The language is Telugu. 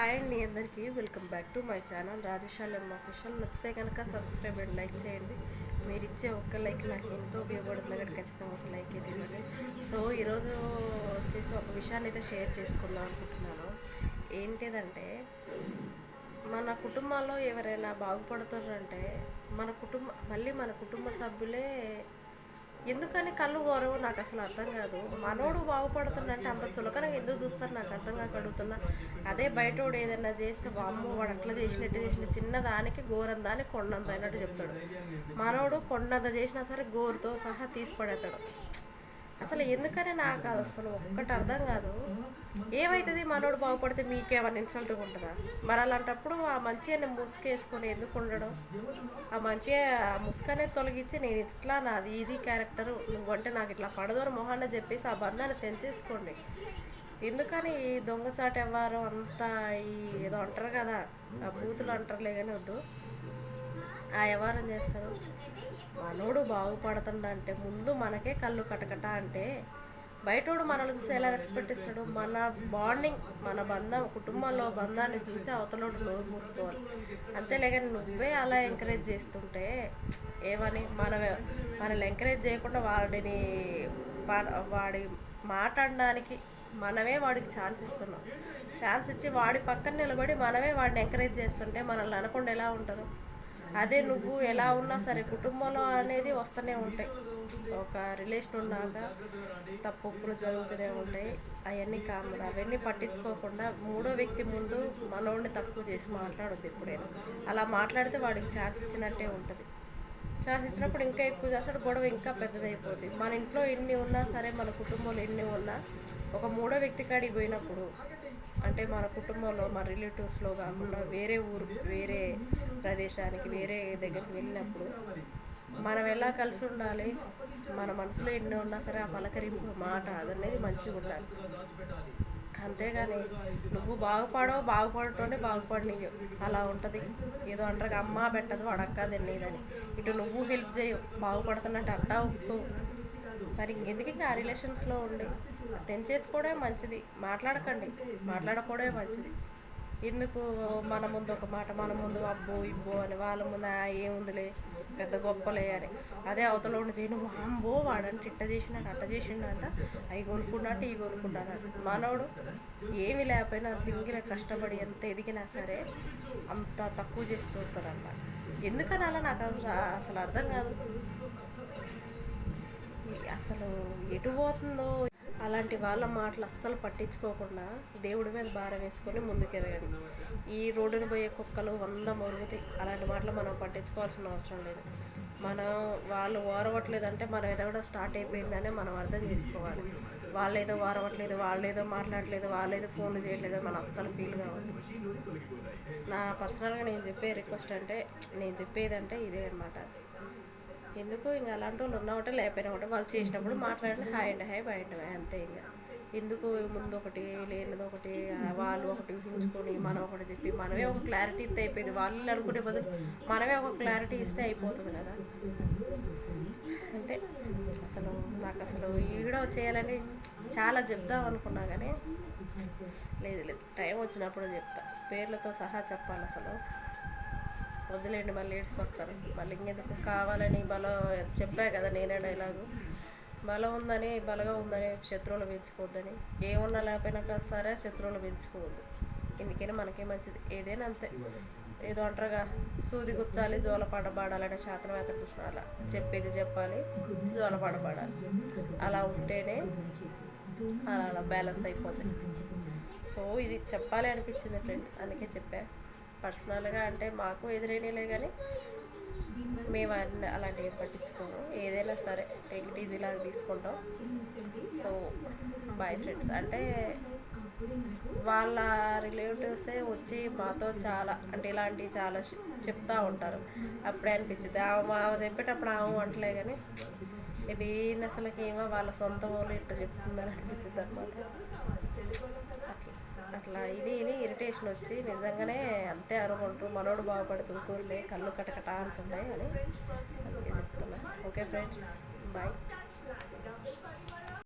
హాయ్ అండి అందరికీ. Welcome back to my channel రాజేశాలెం official. నచ్చితే కనుక సబ్స్క్రైబ్ అండ్ లైక్ చేయండి. మీరు ఇచ్చే ఒక్క లైక్ నాకు ఎంతో ఉపయోగపడుతుంది కాబట్టి ఖచ్చితంగా ఒక లైక్ ఇవ్వండి. సో ఈరోజు వచ్చేసి ఒక విషయాన్ని అయితే షేర్ చేసుకుందాం అనుకుంటున్నాను. ఏంటిదంటే మన కుటుంబాల్లో ఎవరైనా బాగుపడుతున్నారంటే మన కుటుంబ మళ్ళీ మన కుటుంబ సభ్యులే ఎందుకని కళ్ళు గౌరవం నాకు అసలు అర్థం కాదు. మనోడు బాగుపడుతుందంటే అంత చులకనగా ఎందుకు చూస్తారు? నాకు అర్థం కాక అడుగుతున్నా. అదే బయటోడు ఏదైనా చేస్తే వామ్మో వాడు అట్లా చేసినట్టు చేసిన చిన్న దానికి ఘోరం అని కొండంత అయినట్టు చెప్తాడు. మనోడు కొండంత చేసినా సరే గోరుతో సహా తీసి పడేస్తాడు అసలు ఎందుకనే నాకు అసలు ఒక్కటి అర్థం కాదు. ఏమవుతుంది మనోడు బాగుపడితే మీకేమన్నా ఇన్సల్ట్గా ఉంటుందా? మరి అలాంటప్పుడు ఆ మంచిగా ముసుకేసుకొని ఎందుకు ఉండడం? ఆ మంచిగా ఆ ముసుకనే తొలగించి నేను ఇట్లా నాది ఇది క్యారెక్టర్ నువ్వంటే నాకు ఇట్లా పడదోరు మొహాన్న చెప్పేసి ఆ బంధాన్ని తెంచేసుకోండి. ఎందుకని ఈ దొంగచాట వ్యవహారం అంతా ఈ ఏదో అంటారు కదా ఆ బూతులు అంటారులే కానీ వద్దు. ఆ వ్యవహారం చేస్తారు. మనోడు బాగుపడుతుండంటే ముందు మనకే కళ్ళు కటకట అంటే బయటోడు మనల్ని చూసి ఎలా ఎక్స్పెక్ట్ ఇస్తాడు? మన బాండింగ్ మన బంధం కుటుంబంలో బంధాన్ని చూసి అవతలోడు నోరు మూసుకోవాలి. అంతేలే నువ్వే అలా ఎంకరేజ్ చేస్తుంటే ఏమని? మన మనల్ని ఎంకరేజ్ చేయకుండా వాడిని వా- వాడి మాట్లాడడానికి మనమే వాడికి ఛాన్స్ ఇస్తున్నాం. ఛాన్స్ ఇచ్చి వాడి పక్కన నిలబడి మనమే వాడిని ఎంకరేజ్ చేస్తుంటే మనల్ని అనకుండా ఎలా ఉంటారు? అదే నువ్వు ఎలా ఉన్నా సరే కుటుంబంలో అనేది వస్తూనే ఉంటాయి. ఒక రిలేషన్ ఉన్నాక తప్పులు జరుగుతూనే ఉంటాయి. అవన్నీ కామన్. అవన్నీ పట్టించుకోకుండా మూడో వ్యక్తి ముందు మనోడిని తక్కువ చేసి మాట్లాడొద్దు ఎప్పుడైనా. అలా మాట్లాడితే వాడికి ఛాన్స్ ఇచ్చినట్టే ఉంటుంది. ఛాన్స్ ఇచ్చినప్పుడు ఇంకా ఎక్కువ చేస్తాడు. గొడవ ఇంకా పెద్దదైపోద్ది. మన ఇంట్లో ఎన్ని ఉన్నా సరే మన కుటుంబంలో ఎన్ని ఉన్నా ఒక మూడో వ్యక్తి కాడికి పోయినప్పుడు అంటే మన కుటుంబంలో మన రిలేటివ్స్లో కాకుండా వేరే ఊరు వేరే ప్రదేశానికి వేరే దగ్గరికి వెళ్ళినప్పుడు మనం ఎలా కలిసి ఉండాలి? మన మనసులో ఎన్ని ఉన్నా సరే ఆ పలకరింపు మాట అదనేది మంచిగా ఉండాలి. అంతేగాని నువ్వు బాగుపడవు బాగుపడటోనే బాగుపడనీయు అలా ఉంటుంది. ఏదో అంటారు అమ్మ పెట్టదు అడక్క తినేదని. ఇటు నువ్వు హెల్ప్ చేయవు బాగుపడుతున్నట్టు అట్టా ఉప్పు మరి ఇంకెందుకు ఇంకా ఆ రిలేషన్స్లో ఉండి? తెంచేసుకోవడమే మంచిది. మాట్లాడకండి. మాట్లాడకపోవడమే మంచిది. ఎందుకు మన ముందు ఒక మాట మన ముందు అబ్బో ఇబ్బో అని వాళ్ళ ముందు ఏముందిలే పెద్ద గొప్పలే అని. అదే అవతల ఉండి చేయను అమ్మో వాడంటే ఇట్ట చేసినాడు అట్ట చేసిండంట అవి కొనుక్కున్నట్టు ఇవి కొనుక్కున్నాడు మనోడు ఏమి లేకపోయినా సింగిల్ కష్టపడి ఎంత ఎదిగినా సరే అంత తక్కువ చేసి చూస్తారన్నమాట ఎందుకని అలా నాకు అసలు అసలు అర్థం కాదు. అసలు ఎటు పోతుందో అలాంటి వాళ్ళ మాటలు అస్సలు పట్టించుకోకుండా దేవుడి మీద భారం వేసుకొని ముందుకు ఈ రోడ్డున పోయే కుక్కలు వంద మురుగుతాయి అలాంటి మాటలు మనం పట్టించుకోవాల్సిన అవసరం లేదు. మనం వాళ్ళు ఓరవట్లేదంటే మనం ఎదగడం స్టార్ట్ అయిపోయిందనే మనం అర్థం చేసుకోవాలి. వాళ్ళు ఏదో ఓరవట్లేదు వాళ్ళు ఏదో మాట్లాడలేదు వాళ్ళు ఏదో ఫోన్లు చేయట్లేదు మనం అస్సలు ఫీల్ కావద్దు. నా పర్సనల్గా నేను చెప్పే రిక్వెస్ట్ అంటే నేను చెప్పేది అంటే ఇదే అనమాట ఎందుకు ఇంకా అలాంటి వాళ్ళు ఉన్న ఒకటి లేకపోయినా ఒకటి వాళ్ళు చేసినప్పుడు మాట్లాడిన హాయ్ అండి హాయ్ బాయ్ అంతే ఇంకా. ఎందుకు ముందు ఒకటి లేనిది ఒకటి వాళ్ళు ఒకటి ఊహించుకొని మనం ఒకటి చెప్పి మనమే ఒక క్లారిటీ ఇస్తే అయిపోయింది. వాళ్ళు అనుకునే బదులు మనమే ఒక క్లారిటీ ఇస్తే అయిపోతుంది కదా. అంటే అసలు నాకు అసలు ఈ వీడియో చేయాలని చాలా చెప్దాం అనుకున్నా కానీ లేదు లేదు టైం వచ్చినప్పుడు చెప్తా. పేర్లతో సహా చెప్పాలి అసలు. వదిలేండి మళ్ళీ ఏడ్స్ వస్తారు మళ్ళీ ఇంకెందుకు? కావాలని బలం చెప్పా కదా నేనే డైలాగు. బలం ఉందని బలగా ఉందని శత్రువులు పెంచుకోవద్దని. ఏమున్నా లేకపోయినా సరే శత్రువులు పెంచుకోవద్దు. ఎందుకైనా మనకే మంచిది. ఏదైనా అంతే. ఏదో అంటారుగా సూది గుచ్చాలి జోలపాట పాడాలంటే శాతం ఎక్కడ చూసిన అలా చెప్పేది చెప్పాలి జోలపాట పాడాలి. అలా ఉంటేనే అలా అలా బ్యాలెన్స్ అయిపోతుంది సో ఇది చెప్పాలి అనిపించింది ఫ్రెండ్స్. అందుకే చెప్పా. పర్సనల్గా అంటే మాకు ఎదురైనలే కానీ మేము అన్ని అలాంటివి ఏం పట్టించుకోము. ఏదైనా సరే టేక్ డీజీ లాగా తీసుకుంటాం. సో బై ఫ్రెండ్స్ అంటే వాళ్ళ రిలేటివ్సే వచ్చి మాతో చాలా అంటే ఇలాంటివి చాలా చెప్తూ చెప్తా ఉంటారు. అప్పుడే అనిపించింది ఆమె ఆమె చెప్పేటప్పుడు ఆమె అంటలే కానీ మేబీ అసలుకి ఏమో వాళ్ళ సొంత ఊళ్ళు ఇట్లా చెప్తుందని అనిపించింది అనమాట అట్లా ఇది ఇది ఇరిటేషన్ వచ్చి నిజంగానే అంతే అనుకుంటూ మనోడు బాగుపడుతుంది కూరలే కళ్ళు కటకట అంటున్నాయి అని ఓకే ఫ్రెండ్స్ బాయ్